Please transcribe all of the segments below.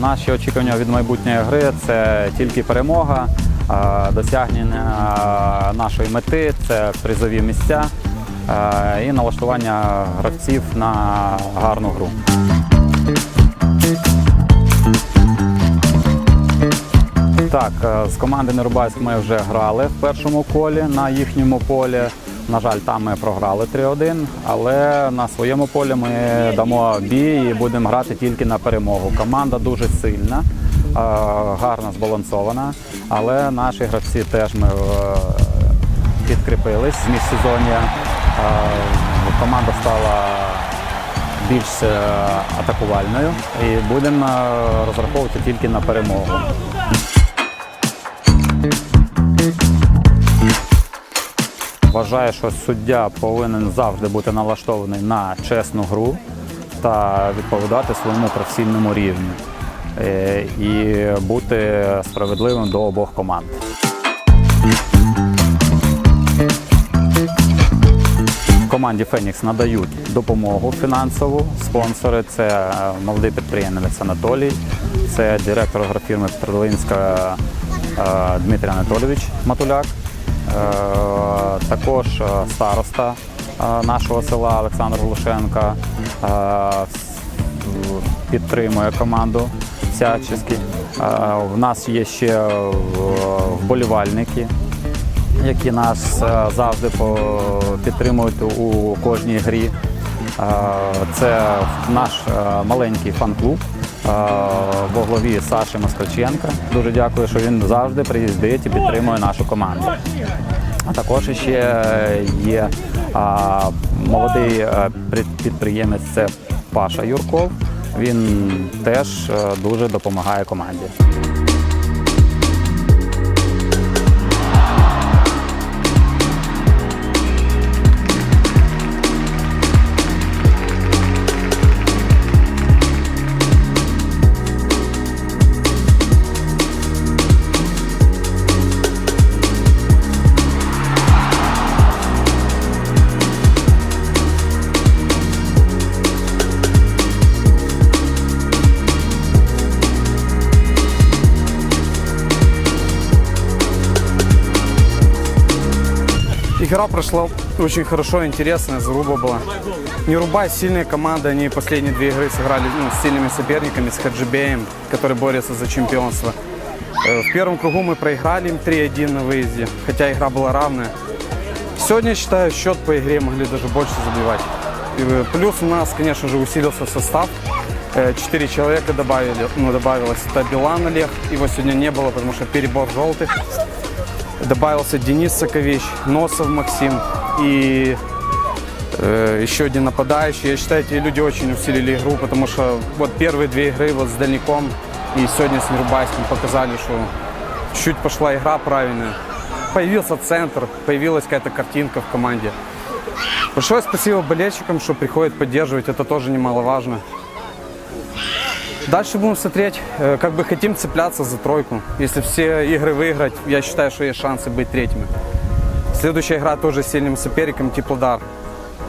Наші очікування від майбутньої гри це тільки перемога, е, досягнення нашої мети, це призові місця е, і налаштування гравців на гарну гру. Так, е, з команди Нерубайськ ми вже грали в першому колі на їхньому полі. На жаль, там ми програли 3-1, але на своєму полі ми дамо бій і будемо грати тільки на перемогу. Команда дуже сильна, е, гарно збалансована, але наші гравці теж ми е, підкріпились з міжсезоння. Е, Команда стала більш атакувальною і будемо розраховувати тільки на перемогу. Вважаю, що суддя повинен завжди бути налаштований на чесну гру та відповідати своєму професійному рівню Е, і бути справедливим до обох команд. Команді Фенікс надають допомогу фінансову. Спонсори це е, молодий підприємець Анатолій, це директор агрофірми Петролинська е, Дмитрій Анатолійович Матуляк, також е, староста е, нашого села Олександр Глушенко е, підтримує команду всячески. Е, В нас є ще е, вболівальники, які нас е, завжди підтримують у кожній грі. Е, Це наш е, маленький фан-клуб е, во главі Саші Москальченка. Дуже дякую, що він завжди приїздить і підтримує нашу команду. А також ще є молодий е, підприємець це Паша Юрков. Він теж е, дуже допомагає команді. Игра прошла очень хорошо, интересная, заруба была. Не рубай, сильная команда, они последние две игры сыграли ну, с сильными соперниками, с Хаджибеем, который борется за чемпионство. Э, В первом кругу мы проиграли им 3-1 на выезде, хотя игра была равная. Сегодня, считаю, счет по игре могли даже больше забивать. Э, Плюс у нас, конечно же, усилился состав. Э, Четыре человека добавили, ну, добавилось. Это Билан Олег, его сегодня не было, потому что перебор желтых. Добавился Денис Сокович, Носов Максим и э, еще один нападающий. Я считаю, эти люди очень усилили игру, потому что вот первые две игры вот с Дальником и сегодня с Нерубайским показали, что чуть пошла игра правильная. Появился центр, появилась какая-то картинка в команде. Большое спасибо болельщикам, что приходят поддерживать, это тоже немаловажно. Дальше будем смотреть, э, как бы хотим цепляться за тройку. Если все игры выиграть, я считаю, что есть шансы быть третьими. Следующая игра тоже с сильным соперником Теплодар.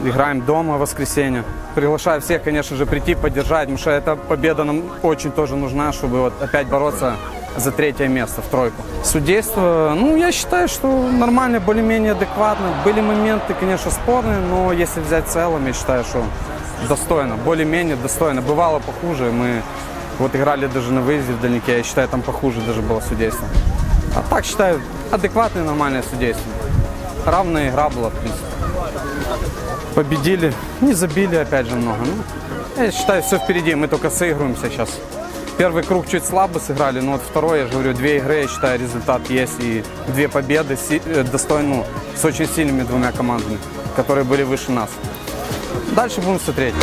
Играем дома в воскресенье. Приглашаю всех, конечно же, прийти поддержать, потому что эта победа нам очень тоже нужна, чтобы вот опять бороться за третье место в тройку. Судейство, ну, я считаю, что нормально, более-менее адекватно. Были моменты, конечно, спорные, но если взять в целом, я считаю, что достойно, более-менее достойно. Бывало похуже, мы вот играли даже на выезде в дальнике, я считаю, там похуже даже было судейство. А так считаю, адекватное, нормальное судейство. Равная игра была, в принципе. Победили, не забили опять же много. Ну, я считаю, все впереди, мы только сыгрываемся сейчас. Первый круг чуть слабо сыграли, но вот второй, я же говорю, две игры, я считаю, результат есть. И две победы э, достойно, ну, с очень сильными двумя командами, которые были выше нас. Дальше будем смотреть.